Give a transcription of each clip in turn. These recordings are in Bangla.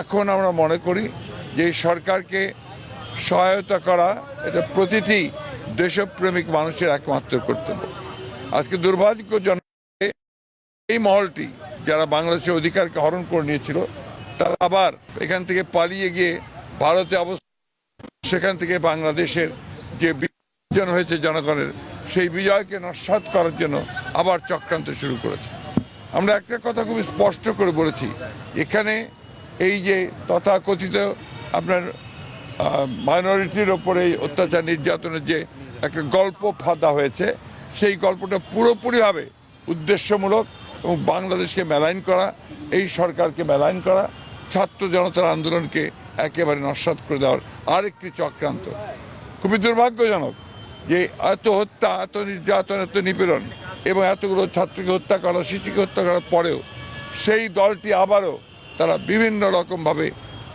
এখন আমরা মনে করি যে সরকারকে সহায়তা করা এটা প্রতিটি দেশপ্রেমিক মানুষের একমাত্র কর্তব্য। আজকে দুর্ভাগ্যজনক এই মহলটি যারা বাংলাদেশের অধিকারকে হরণ করে নিয়েছিল, তারা আবার এখান থেকে পালিয়ে গিয়ে ভারতে অবস্থান সেখান থেকে বাংলাদেশের যে বিভাজন হয়েছে জনগণের, সেই বিজয়কে নস্বাত করার জন্য আবার চক্রান্ত শুরু করেছে। আমরা একটা কথা খুব স্পষ্ট করে বলেছি, এখানে এই যে তথাকথিত আপনার মাইনরিটির ওপরে অত্যাচার নির্যাতনের যে একটা গল্প ফাঁদা হয়েছে, সেই গল্পটা পুরোপুরিভাবে উদ্দেশ্যমূলক এবং বাংলাদেশকে মেলাইন করা, এই সরকারকে মেলাইন করা, ছাত্র জনতার আন্দোলনকে একেবারে নস্বাত করে দেওয়ার আরেকটি চক্রান্ত। খুবই দুর্ভাগ্যজনক যে এত হত্যা, এত নির্যাতন, এত নিপীড়ন এবং এতগুলো ছাত্রকে হত্যা করা, শিশুকে হত্যা করার পরেও সেই দলটি আবারও তারা বিভিন্ন রকমভাবে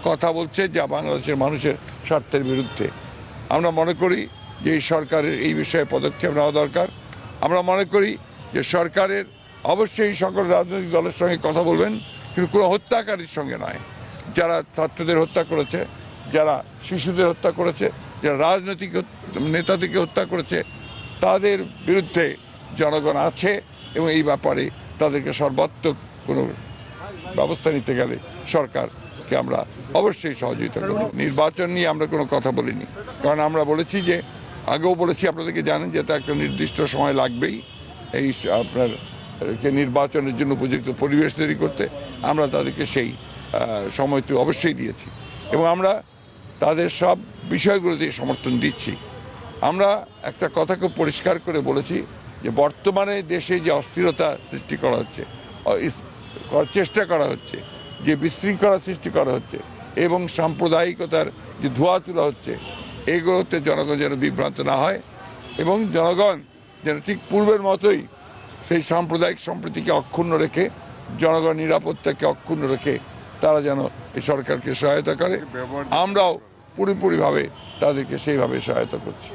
কথা বলছে যা বাংলাদেশের মানুষের স্বার্থের বিরুদ্ধে। আমরা মনে করি যে এই সরকারের এই বিষয়ে পদক্ষেপ নেওয়া দরকার। আমরা মনে করি যে সরকারের অবশ্যই সকল রাজনৈতিক দলের সঙ্গে কথা বলবেন, কিন্তু কোনো হত্যাকারীর সঙ্গে নয়। যারা ছাত্রদের হত্যা করেছে, যারা শিশুদের হত্যা করেছে, যারা রাজনৈতিক নেতাদেরকে হত্যা করেছে, তাদের বিরুদ্ধে জনগণ আছে এবং এই ব্যাপারে তাদেরকে সর্বাত্মক কোনো ব্যবস্থা নিতে গেলে সরকারকে আমরা অবশ্যই সহযোগিতা করব নির্বাচন নিয়ে আমরা কোনো কথা বলিনি। কারণ আমরা বলেছি যে আগেও বলেছি আপনাদেরকে জানেন যে তা একটা নির্দিষ্ট সময় লাগবেই। এই আপনার নির্বাচনের জন্য উপযুক্ত পরিবেশ তৈরি করতে আমরা তাদেরকে সেই আহ, সময়টি অবশ্যই দিয়েছি। এবং আমরা তাদের সব বিষয়গুলোতে সমর্থন দিচ্ছি। আমরা একটা কথা খুব পরিষ্কার করে বলেছি যে বর্তমানে দেশে যে অস্থিরতা সৃষ্টি করা হচ্ছে চেষ্টা করা হচ্ছে, যে বিশৃঙ্খলা সৃষ্টি করা হচ্ছে এবং সাম্প্রদায়িকতার যে ধোয়া তোলা হচ্ছে, এগুলোতে জনগণ যেন বিভ্রান্ত না হয় এবং জনগণ যেন ঠিক পূর্বের মতোই সেই সাম্প্রদায়িক সম্প্রীতিকে অক্ষুণ্ণ রেখে, জনগণ নিরাপত্তাকে অক্ষুণ্ণ রেখে তারা যেন এই সরকারকে সহায়তা করে। আমরাও পুরোপুরিভাবে তাদেরকে সেইভাবে সহায়তা করছি।